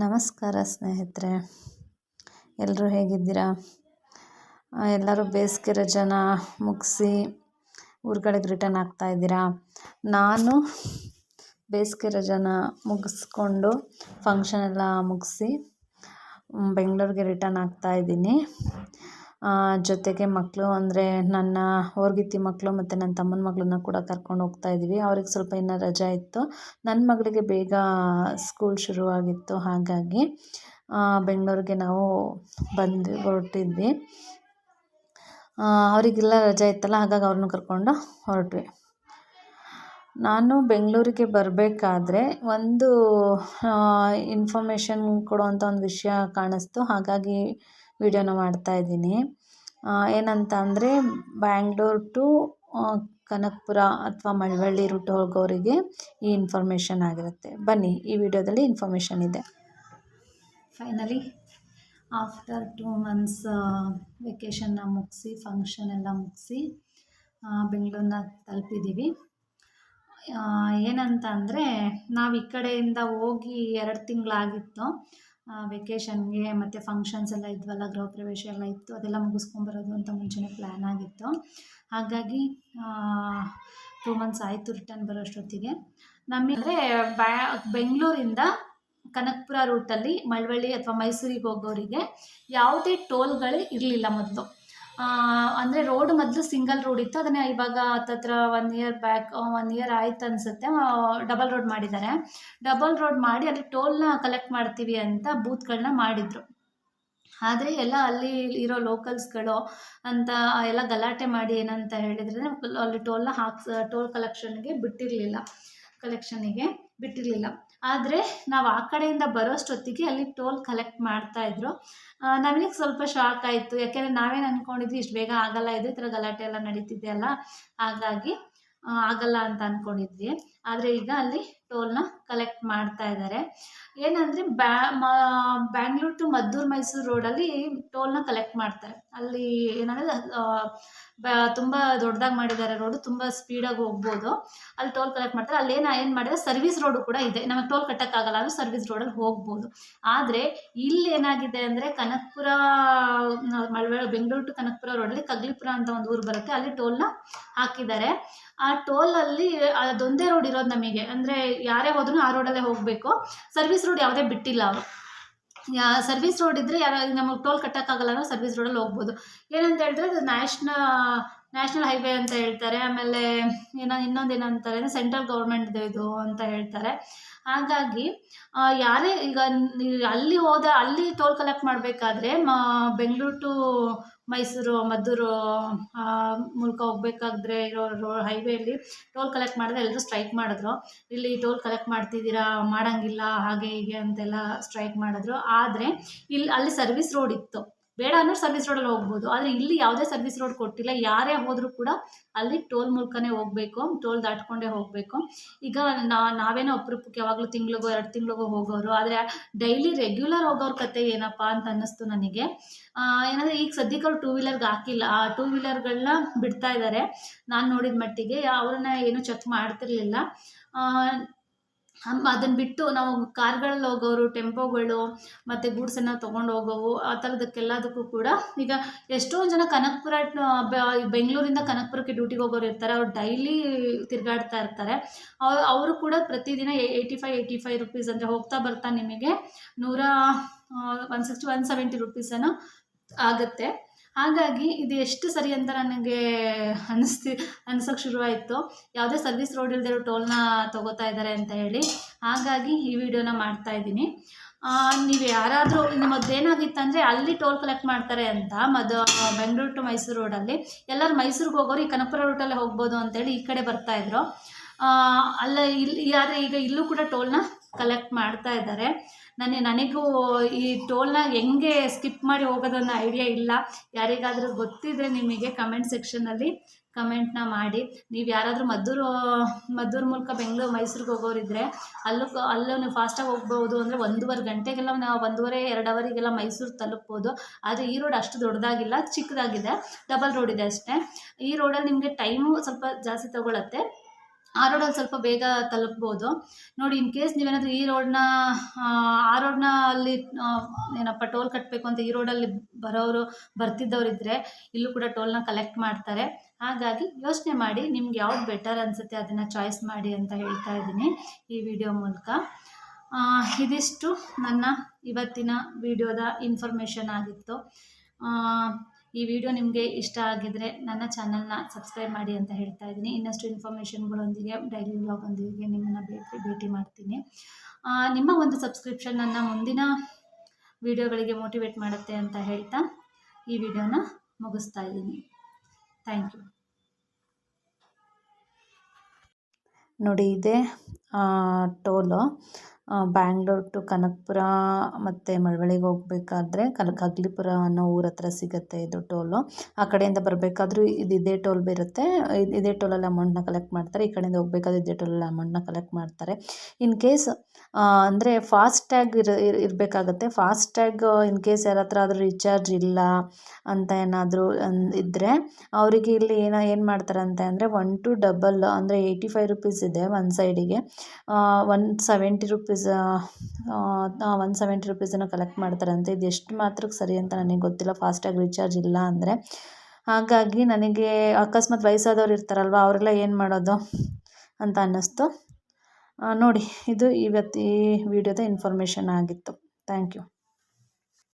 ನಮಸ್ಕಾರ ಸ್ನೇಹಿತರೆ. ಎಲ್ಲರೂ ಹೇಗಿದ್ದೀರಾ? ಎಲ್ಲರೂ ಬೇಸಿಗೆ ರಜಾನ ಮುಗಿಸಿ ಊರುಗಳಿಗೆ ರಿಟರ್ನ್ ಆಗ್ತಾ ಇದ್ದೀರಾ? ನಾನು ಬೇಸಿಗೆ ರಜಾನ ಮುಗಿಸ್ಕೊಂಡು ಫಂಕ್ಷನ್ ಎಲ್ಲ ಮುಗಿಸಿ ಬೆಂಗಳೂರಿಗೆ ರಿಟರ್ನ್ ಆಗ್ತಾ ಇದ್ದೀನಿ. ಜೊತೆಗೆ ಮಕ್ಕಳು ಅಂದರೆ ನನ್ನ ಹೋರ್ಗಿತ್ತಿ ಮಕ್ಕಳು ಮತ್ತು ನನ್ನ ತಮ್ಮನ ಮಗಳನ್ನ ಕೂಡ ಕರ್ಕೊಂಡು ಹೋಗ್ತಾ ಇದ್ದೀವಿ ಅವ್ರಿಗೆ ಸ್ವಲ್ಪ ಇನ್ನು ರಜಾ ಇತ್ತು. ನನ್ನ ಮಗಳಿಗೆ ಬೇಗ ಸ್ಕೂಲ್ ಶುರುವಾಗಿತ್ತು. ಹಾಗಾಗಿ ಬೆಂಗಳೂರಿಗೆ ನಾವು ಬಂದು, ಹೊರಟಿದ್ವಿ. ಅವರಿಗೆಲ್ಲ ರಜಾ ಇತ್ತಲ್ಲ, ಹಾಗಾಗಿ ಅವ್ರನ್ನೂ ಕರ್ಕೊಂಡು ಹೊರಟ್ವಿ. ನಾನು ಬೆಂಗಳೂರಿಗೆ ಬರಬೇಕಾದ್ರೆ ಒಂದು ಇನ್ಫಾರ್ಮೇಷನ್ ಕೊಡುವಂಥ ಒಂದು ವಿಷಯ ಕಾಣಿಸ್ತು. ಹಾಗಾಗಿ ವಿಡಿಯೋನ ಮಾಡ್ತಾಯಿದ್ದೀನಿ ಏನಂತ ಅಂದರೆ ಬ್ಯಾಂಗ್ಳೂರ್ ಟು ಕನಕಪುರ ಅಥವಾ ಮಳವಳ್ಳಿ ರೂಟ್ ಹೋಗೋರಿಗೆ ಈ ಇನ್ಫಾರ್ಮೇಷನ್ ಆಗಿರುತ್ತೆ. ಬನ್ನಿ, ಈ ವಿಡಿಯೋದಲ್ಲಿ ಇನ್ಫಾರ್ಮೇಷನ್ ಇದೆ. ಫೈನಲಿ ಆಫ್ಟರ್ ಟೂ ಮಂತ್ಸ್ ವೆಕೇಷನ್ನ ಮುಗಿಸಿ ಫಂಕ್ಷನ್ ಎಲ್ಲ ಮುಗಿಸಿ ಬೆಂಗಳೂರನ್ನ ತಲುಪಿದ್ದೀವಿ ಏನಂತ ಅಂದರೆ ನಾವು ಈ ಕಡೆಯಿಂದ ಹೋಗಿ ಎರಡು ತಿಂಗಳಾಗಿತ್ತು. ವೆಕೇಷನ್ಗೆ ಮತ್ತು ಫಂಕ್ಷನ್ಸ್ ಎಲ್ಲ ಇದ್ವಲ್ಲ, ಗೃಹ ಪ್ರವೇಶ ಎಲ್ಲ ಇತ್ತು, ಅದೆಲ್ಲ ಮುಗಿಸ್ಕೊಂಬರೋದು ಅಂತ ಮುಂಚೆನೇ ಪ್ಲ್ಯಾನ್ ಆಗಿತ್ತು. ಹಾಗಾಗಿ ಟೂ ಮಂತ್ಸ್ ಆಯಿತು ರಿಟರ್ನ್ ಬರೋಷ್ಟೊತ್ತಿಗೆ. ನಮಗೆ ಬೆಂಗಳೂರಿಂದ ಕನಕಪುರ ರೂಟಲ್ಲಿ ಮಳವಳ್ಳಿ ಅಥವಾ ಮೈಸೂರಿಗೆ ಹೋಗೋರಿಗೆ ಯಾವುದೇ ಟೋಲ್ಗಳು ಇರಲಿಲ್ಲ ಮೊದಲು. ಅಂದರೆ ರೋಡ್ ಮೊದಲು ಸಿಂಗಲ್ ರೋಡ್ ಇತ್ತು. ಅದನ್ನು ಇವಾಗ ಹತ್ತತ್ರ one year back one year ಆಯ್ತು ಅನಿಸುತ್ತೆ. ಡಬಲ್ ರೋಡ್ ಮಾಡಿದ್ದಾರೆ. ಡಬಲ್ ರೋಡ್ ಮಾಡಿ ಅಲ್ಲಿ ಟೋಲ್ನ ಕಲೆಕ್ಟ್ ಮಾಡ್ತೀವಿ ಅಂತ ಬೂತ್ಗಳನ್ನ ಮಾಡಿದರು. ಆದರೆ ಎಲ್ಲ ಅಲ್ಲಿ ಇರೋ ಲೋಕಲ್ಸ್ಗಳು ಅಂತ ಎಲ್ಲ ಗಲಾಟೆ ಮಾಡಿ ಏನಂತ ಹೇಳಿದರೆ ಅಲ್ಲಿ ಟೋಲ್ನ ಹಾಕ್ಸ್ ಟೋಲ್ ಕಲೆಕ್ಷನ್ಗೆ ಬಿಟ್ಟಿರಲಿಲ್ಲ. ಕಲೆಕ್ಷನಿಗೆ ಬಿಟ್ಟಿರಲಿಲ್ಲ. ಆದರೆ ನಾವು ಆ ಕಡೆಯಿಂದ ಬರೋಷ್ಟೊತ್ತಿಗೆ ಅಲ್ಲಿ ಟೋಲ್ ಕಲೆಕ್ಟ್ ಮಾಡ್ತಾ ಇದ್ರು. ನಮಗೆ ಸ್ವಲ್ಪ ಶಾಕ್ ಆಯಿತು. ಯಾಕೆಂದರೆ ನಾವೇನು ಅಂದ್ಕೊಂಡಿದ್ವಿ ಇಷ್ಟು ಬೇಗ ಆಗಲ್ಲ, ಇದು ಈ ಥರ ಗಲಾಟೆ ಎಲ್ಲ ನಡೀತಿದೆ ಅಲ್ಲ, ಹಾಗಾಗಿ ಆಗಲ್ಲ ಅಂತ ಅಂದ್ಕೊಂಡಿದ್ವಿ ಆದರೆ ಈಗ ಅಲ್ಲಿ ಟೋಲ್ನ ಕಲೆಕ್ಟ್ ಮಾಡ್ತಾ ಇದ್ದಾರೆ ಏನಂದ್ರೆ ಬ್ಯಾ ಬ್ಯಾಂಗ್ಳೂರ್ ಟು ಮದ್ದೂರು ಮೈಸೂರು ಟೋಲ್ನ ಕಲೆಕ್ಟ್ ಮಾಡ್ತಾರೆ. ಅಲ್ಲಿ ಏನಂದ್ರೆ ತುಂಬಾ ದೊಡ್ಡದಾಗಿ ಮಾಡಿದ್ದಾರೆ ತುಂಬಾ ಸ್ಪೀಡ್ ಸ್ಪೀಡಾಗಿ ಹೋಗ್ಬೋದು. ಅಲ್ಲಿ ಟೋಲ್ ಕಲೆಕ್ಟ್ ಮಾಡ್ತಾರೆ. ಅಲ್ಲಿ ಏನು, ಏನ್ ಮಾಡಿದ್ರೆ ಸರ್ವಿಸ್ ರೋಡ್ ಕೂಡ ಇದೆ. ನಮಗೆ ಟೋಲ್ ಕಟ್ಟೋಕ್ಕಾಗಲ್ಲ ಅಂದ್ರೆ ಸರ್ವಿಸ್ ರೋಡ್ ಅಲ್ಲಿ ಹೋಗ್ಬೋದು. ಆದ್ರೆ ಇಲ್ಲಿ ಏನಾಗಿದೆ ಅಂದ್ರೆ ಕನಕಪುರ ಮಳವೇಳ ಬೆಂಗಳೂರು ಟು ಕನಕಪುರ ರೋಡಲ್ಲಿ ಕಗ್ಲಿಪುರ ಅಂತ ಒಂದು ಊರು ಬರುತ್ತೆ. ಅಲ್ಲಿ ಟೋಲ್ನ ಹಾಕಿದ್ದಾರೆ. ಆ ಟೋಲ್ ಅಲ್ಲಿ ಅದೊಂದೇ ರೋಡ್ ಇರೋದು ನಮಗೆ. ಅಂದರೆ ಯಾರೇ ಹೋದ್ರು ಆ ರೋಡಲ್ಲೇ ಹೋಗಬೇಕು. ಸರ್ವಿಸ್ ರೋಡ್ ಯಾವುದೇ ಬಿಟ್ಟಿಲ್ಲ ಅವರು. ಸರ್ವಿಸ್ ರೋಡ್ ಇದ್ರೆ ಯಾರು, ನಮಗೆ ಟೋಲ್ ಕಟ್ಟಕ್ಕಾಗಲ್ಲ ಅಂದ್ರೆ ಸರ್ವಿಸ್ ರೋಡಲ್ಲಿ ಹೋಗ್ಬೋದು. ಏನಂತ ಹೇಳಿದ್ರೆ ಅದು ನ್ಯಾಷನಲ್ ನ್ಯಾಷನಲ್ ಹೈವೇ ಅಂತ ಹೇಳ್ತಾರೆ. ಆಮೇಲೆ ಏನೋ ಇನ್ನೊಂದು ಏನಂತಾರೆ ಸೆಂಟ್ರಲ್ ಗೌರ್ಮೆಂಟ್ದು ಇದು ಅಂತ ಹೇಳ್ತಾರೆ. ಹಾಗಾಗಿ ಯಾರೇ ಈಗ ಅಲ್ಲಿ ಹೋದ, ಅಲ್ಲಿ ಟೋಲ್ ಕಲೆಕ್ಟ್ ಮಾಡಬೇಕಾದ್ರೆ, ಮ, ಬೆಂಗಳೂರು ಟು ಮೈಸೂರು, ಮದ್ದೂರು ಮೂಲಕ ಹೋಗ್ಬೇಕಾದ್ರೆ ಇರೋ ರೋ ಹೈವೇಲಿ ಟೋಲ್ ಕಲೆಕ್ಟ್ ಮಾಡಿದ್ರೆ ಎಲ್ಲರೂ ಸ್ಟ್ರೈಕ್ ಮಾಡಿದ್ರು. ಇಲ್ಲಿ ಟೋಲ್ ಕಲೆಕ್ಟ್ ಮಾಡ್ತಿದ್ದೀರಾ, ಮಾಡೋಂಗಿಲ್ಲ, ಹಾಗೆ ಹೀಗೆ ಅಂತೆಲ್ಲ ಸ್ಟ್ರೈಕ್ ಮಾಡಿದ್ರು. ಆದರೆ ಇಲ್ಲಿ ಅಲ್ಲಿ ಸರ್ವಿಸ್ ರೋಡ್ ಇತ್ತು. ಬೇಡ ಅಂದರೆ ಸರ್ವಿಸ್ ರೋಡಲ್ಲಿ ಹೋಗ್ಬೋದು. ಆದರೆ ಇಲ್ಲಿ ಯಾವುದೇ ಸರ್ವಿಸ್ ರೋಡ್ ಕೊಟ್ಟಿಲ್ಲ. ಯಾರೇ ಹೋದರೂ ಕೂಡ ಅಲ್ಲಿ ಟೋಲ್ ಮೂಲಕನೇ ಹೋಗಬೇಕು. ಟೋಲ್ ದಾಟ್ಕೊಂಡೇ ಹೋಗಬೇಕು. ಈಗ ನಾವೇನೋ ಅಪರೂಪಕ್ಕೆ ಯಾವಾಗಲೂ ತಿಂಗಳಿಗೋ ಎರಡು ತಿಂಗಳಿಗೋ ಹೋಗೋರು. ಆದರೆ ಡೈಲಿ ರೆಗ್ಯುಲರ್ ಹೋಗೋರ ಕತೆ ಏನಪ್ಪ ಅಂತ ಅನ್ನಿಸ್ತು ನನಗೆ. ಏನಂದರೆ ಈಗ ಸದ್ಯಕ್ಕೆ ಅವ್ರು ಟೂ ವೀಲರ್ಗೆ ಹಾಕಿಲ್ಲ. ಆ ಟೂ ವೀಲರ್ಗಳನ್ನ ಬಿಡ್ತಾ ಇದ್ದಾರೆ ನಾನು ನೋಡಿದ ಮಟ್ಟಿಗೆ. ಅವ್ರನ್ನ ಏನು ಚೆಕ್ ಮಾಡ್ತಿರ್ಲಿಲ್ಲ. ಅದನ್ನು ಬಿಟ್ಟು ನಾವು ಕಾರ್ಗಳಲ್ಲಿ ಹೋಗೋರು, ಟೆಂಪೋಗಳು ಮತ್ತು ಗೂಡ್ಸನ್ನು ತಗೊಂಡು ಹೋಗೋವು, ಆ ಥರದಕ್ಕೆಲ್ಲದಕ್ಕೂ ಕೂಡ ಈಗ ಎಷ್ಟೊಂದು ಜನ ಕನಕಪುರ ಬೆಂಗಳೂರಿಂದ ಕನಕಪುರಕ್ಕೆ ಡ್ಯೂಟಿಗೆ ಹೋಗೋರು ಇರ್ತಾರೆ. ಅವ್ರು ಡೈಲಿ ತಿರುಗಾಡ್ತಾ ಇರ್ತಾರೆ. ಅವ್ರು, ಅವರು ಕೂಡ ಪ್ರತಿದಿನ eighty five eighty five rupees ಅಂದರೆ ಹೋಗ್ತಾ ಬರ್ತಾ ನಿಮಗೆ ನೂರ ಒನ್ ಸಿಕ್ಸ್ಟಿ ಒನ್ ಸೆವೆಂಟಿ ರುಪೀಸನ್ನು ಆಗುತ್ತೆ. ಹಾಗಾಗಿ ಇದು ಎಷ್ಟು ಸರಿ ಅಂತ ನನಗೆ ಅನಿಸ್ತಿ ಅನ್ಸೋಕ್ಕೆ ಶುರುವಾಯಿತು. ಯಾವುದೇ ಸರ್ವಿಸ್ ರೋಡ್ ಇಲ್ಲದೆ ಟೋಲ್ನ ತೊಗೋತಾ ಇದ್ದಾರೆ ಅಂತ ಹೇಳಿ. ಹಾಗಾಗಿ ಈ ವಿಡಿಯೋನ ಮಾಡ್ತಾ ಇದ್ದೀನಿ. ನೀವು ಯಾರಾದರೂ ಇನ್ನು ಮೊದಲೇನಾಗಿತ್ತು ಅಂದರೆ ಅಲ್ಲಿ ಟೋಲ್ ಕಲೆಕ್ಟ್ ಮಾಡ್ತಾರೆ ಅಂತ, ಮದ, ಬೆಂಗಳೂರು ಟು ಮೈಸೂರು ರೋಡಲ್ಲಿ ಎಲ್ಲರೂ ಮೈಸೂರಿಗೆ ಹೋಗೋರು ಈ ಕನಕಪುರ ರೂಟಲ್ಲೇ ಹೋಗ್ಬೋದು ಅಂತೇಳಿ ಈ ಕಡೆ ಬರ್ತಾಯಿದ್ರು ಅಲ್ಲ, ಇಲ್ಲಿ ಆದರೆ ಈಗ ಇಲ್ಲೂ ಕೂಡ ಟೋಲ್ನ ಕಲೆಕ್ಟ್ ಮಾಡ್ತಾ ಇದ್ದಾರೆ. ನನಗೆ ನನಗೂ ಈ ಟೋಲ್ನ ಹೆಂಗೆ ಸ್ಕಿಪ್ ಮಾಡಿ ಹೋಗೋದನ್ನ ಐಡಿಯಾ ಇಲ್ಲ. ಯಾರಿಗಾದರೂ ಗೊತ್ತಿದ್ರೆ ನಿಮಗೆ ಕಮೆಂಟ್ ಸೆಕ್ಷನಲ್ಲಿ ಕಮೆಂಟ್ನ ಮಾಡಿ. ನೀವು ಯಾರಾದರೂ ಮದ್ದೂರು ಮದ್ದೂರು ಮೂಲಕ ಬೆಂಗಳೂರು, ಮೈಸೂರಿಗೆ ಹೋಗೋರಿದ್ದರೆ ಅಲ್ಲೂ ಅಲ್ಲೂ ನೀವು ಫಾಸ್ಟಾಗಿ ಹೋಗ್ಬೋದು ಅಂದರೆ ಒಂದೂವರೆ ಗಂಟೆಗೆಲ್ಲ ನಾವು ಒಂದೂವರೆ ಎರಡು ಅವರಿಗೆಲ್ಲ ಮೈಸೂರು ತಲುಪ್ಬೋದು. ಆದರೆ ಈ ರೋಡ್ ಅಷ್ಟು ದೊಡ್ಡದಾಗಿಲ್ಲ, ಚಿಕ್ಕದಾಗಿದೆ. ಡಬಲ್ ರೋಡ್ ಇದೆ ಅಷ್ಟೇ. ಈ ರೋಡಲ್ಲಿ ನಿಮಗೆ ಟೈಮು ಸ್ವಲ್ಪ ಜಾಸ್ತಿ ತೊಗೊಳತ್ತೆ. ಆ ರೋಡಲ್ಲಿ ಸ್ವಲ್ಪ ಬೇಗ ತಲುಪ್ಬೋದು. ನೋಡಿ ಇನ್ ಕೇಸ್ ನೀವೇನಾದರೂ ಈ ರೋಡ್ನ ಆ ರೋಡ್ನ ಅಲ್ಲಿ ಏನಪ್ಪ ಟೋಲ್ ಕಟ್ಟಬೇಕು ಅಂತ ಈ ರೋಡಲ್ಲಿ ಬರೋರು ಬರ್ತಿದ್ದವ್ರು ಇದ್ದರೆ ಇಲ್ಲೂ ಕೂಡ ಟೋಲ್ನ ಕಲೆಕ್ಟ್ ಮಾಡ್ತಾರೆ. ಹಾಗಾಗಿ ಯೋಚನೆ ಮಾಡಿ, ನಿಮ್ಗೆ ಯಾವ್ದು ಬೆಟರ್ ಅನಿಸುತ್ತೆ ಅದನ್ನು ಚಾಯ್ಸ್ ಮಾಡಿ ಅಂತ ಹೇಳ್ತಾ ಇದ್ದೀನಿ ಈ ವಿಡಿಯೋ ಮೂಲಕ. ಇದಿಷ್ಟು ನನ್ನ ಇವತ್ತಿನ ವಿಡಿಯೋದ ಇನ್ಫಾರ್ಮೇಷನ್ ಆಗಿತ್ತು. ಈ ವಿಡಿಯೋ ನಿಮಗೆ ಇಷ್ಟ ಆಗಿದ್ರೆ ನನ್ನ ಚಾನಲ್ನ ಸಬ್ಸ್ಕ್ರೈಬ್ ಮಾಡಿ ಅಂತ ಹೇಳ್ತಾ ಇದ್ದೀನಿ. ಇನ್ನಷ್ಟು ಇನ್ಫಾರ್ಮೇಷನ್ಗಳೊಂದಿಗೆ ಡೈಲಿ ವ್ಲಾಗೊಂದಿಗೆ ನಿಮ್ಮನ್ನು ಭೇಟಿ ಭೇಟಿ ಮಾಡ್ತೀನಿ. ನಿಮ್ಮ ಒಂದು ಸಬ್ಸ್ಕ್ರಿಪ್ಷನ್ ನನ್ನ ಮುಂದಿನ ವಿಡಿಯೋಗಳಿಗೆ ಮೋಟಿವೇಟ್ ಮಾಡುತ್ತೆ ಅಂತ ಹೇಳ್ತಾ ಈ ವಿಡಿಯೋನ ಮುಗಿಸ್ತಾ ಇದ್ದೀನಿ. ಥ್ಯಾಂಕ್ ಯು ನೋಡಿ ಇದೆ. ಟೋಲು ಬ್ಯಾಂಗ್ಳೂರ್ ಟು ಕನಕಪುರ ಮತ್ತು ಮಳವಳ್ಳಿಗೆ ಹೋಗ್ಬೇಕಾದ್ರೆ ಕನಕ ಹಗ್ಲಿಪುರ ಅನ್ನೋ ಊರ ಹತ್ರ ಸಿಗುತ್ತೆ ಇದು ಟೋಲು. ಆ ಕಡೆಯಿಂದ ಬರಬೇಕಾದ್ರೂ ಇದು ಇದೇ ಟೋಲ್ ಬರುತ್ತೆ. ಇದು ಇದೇ ಟೋಲಲ್ಲಿ ಅಮೌಂಟ್ನ ಕಲೆಕ್ಟ್ ಮಾಡ್ತಾರೆ. ಈ ಕಡೆಯಿಂದ ಹೋಗ್ಬೇಕಾದ್ರೆ ಇದೇ ಟೋಲಲ್ಲಿ ಅಮೌಂಟ್ನ ಕಲೆಕ್ಟ್ ಮಾಡ್ತಾರೆ. ಇನ್ ಕೇಸ್ ಅಂದರೆ ಫಾಸ್ಟ್ಯಾಗ್ ಇರ ಇರಬೇಕಾಗತ್ತೆ. ಫಾಸ್ಟ್ಯಾಗ್ ಇನ್ ಕೇಸ್ ಯಾರ ಹತ್ರ ಆದರೂ ರೀಚಾರ್ಜ್ ಇಲ್ಲ ಅಂತ ಏನಾದರೂ ಇದ್ದರೆ ಅವರಿಗೆ ಇಲ್ಲಿ ಏನೋ, ಏನು ಮಾಡ್ತಾರಂತೆ ಅಂದರೆ ಒನ್ ಟು ಡಬಲ್ ಅಂದರೆ ಏಯ್ಟಿ ಫೈವ್ ರುಪೀಸ್ ಇದೆ ಒನ್ ಸೈಡಿಗೆ one seventy rupees one seventy ರುಪೀಸನ್ನು collect ಮಾಡ್ತಾರಂತೆ. ಇದು ಎಷ್ಟು ಮಾತ್ರಕ್ಕೆ ಸರಿ ಅಂತ ನನಗೆ ಗೊತ್ತಿಲ್ಲ. ಫಾಸ್ಟಾಗಿ ರೀಚಾರ್ಜ್ ಇಲ್ಲ ಅಂದರೆ. ಹಾಗಾಗಿ ನನಗೆ ಅಕಸ್ಮಾತ್ ವಯಸ್ಸಾದವ್ರು ಇರ್ತಾರಲ್ವ, ಅವರೆಲ್ಲ ಏನು ಮಾಡೋದು ಅಂತ ಅನ್ನಿಸ್ತು. ನೋಡಿ, ಇದು ಇವತ್ತು ಈ ವಿಡಿಯೋದ ಇನ್ಫಾರ್ಮೇಷನ್ ಆಗಿತ್ತು. Thank you